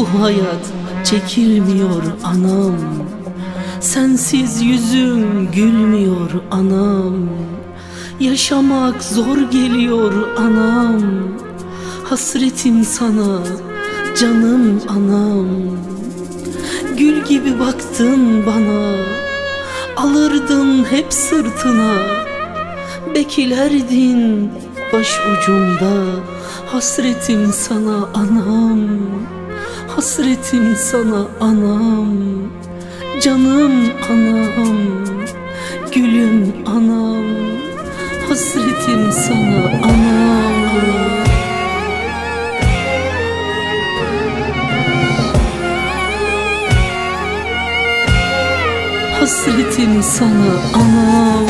hayat çekilmiyor anam. Sensiz yüzüm gülmüyor anam. Yaşamak zor geliyor anam. Hasretim sana canım anam. Gül gibi baktın bana Alırdın hep sırtına. Bekilerdin baş ucumda Hasretim sana anam Hasretim sana anam Canım anam Gülüm anam Hasretim sana anam. Hasretim sana anam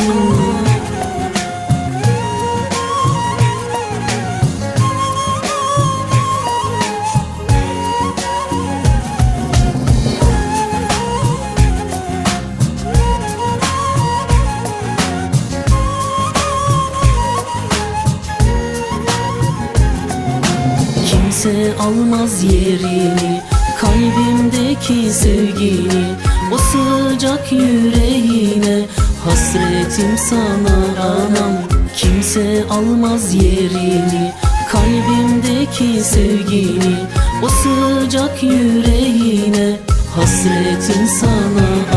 Kimse almaz yerini Kalbimdeki sevgini O sıcak yüreğine Hasretim sana anam Kimse almaz yerini Kalbimdeki sevgini O sıcak yüreğine Hasretim sana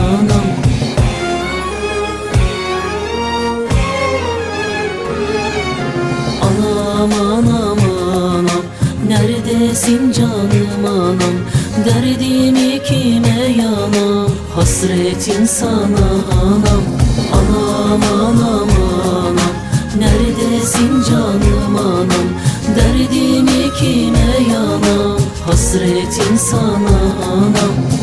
Neredesin canım anam Derdimi kime yanam. Hasretin sana anam Anam anam anam. Neredesin canım anam Derdimi kime yanam. Hasretin sana anam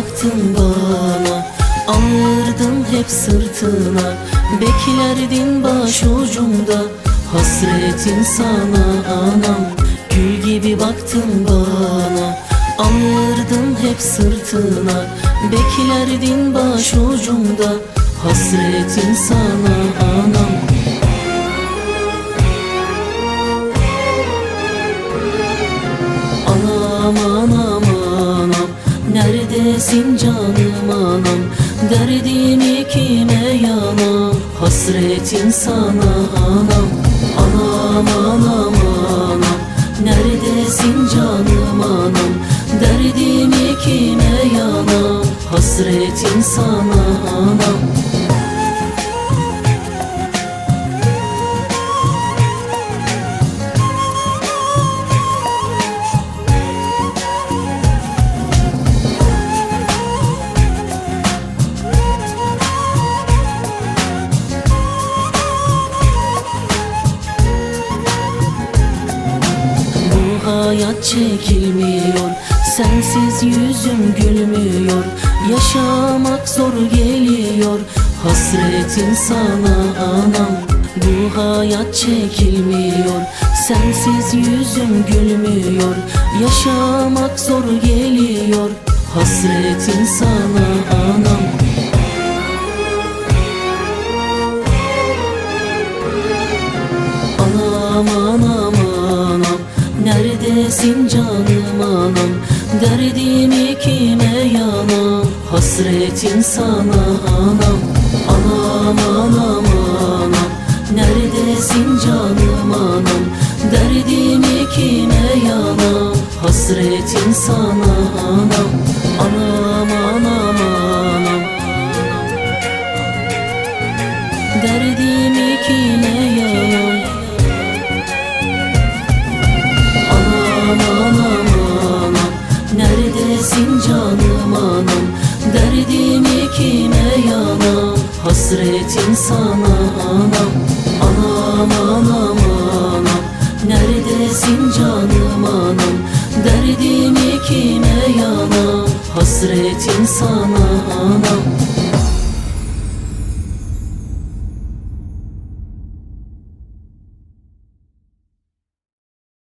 baktın bana Alırdın hep sırtına Beklerdin baş ucumda Hasretin sana anam. Gül gibi baktın bana Alırdın hep sırtına Beklerdin baş ucumda Hasretin sana Anam Neredesin canım anam Derdimi kime yanam Hasretin sana anam Anam anam anam. Neredesin canım anam Derdimi kime yanam Hasretin sana çekilmiyor. Sensiz yüzüm gülmüyor. Yaşamak zor geliyor. Hasretin sana anam. Bu hayat çekilmiyor. Sensiz yüzüm gülmüyor. Yaşamak zor geliyor. Hasretin sana Neredesin canım anam Derdimi kime yanam Hasretin sana anam Anam anam anam. Neredesin canım anam Derdimi kime yanam Hasretin sana Anam anam kime yanam Hasretin sana anam Anam anam anam. Neredesin canım anam Derdimi kime yanam Hasretin sana anam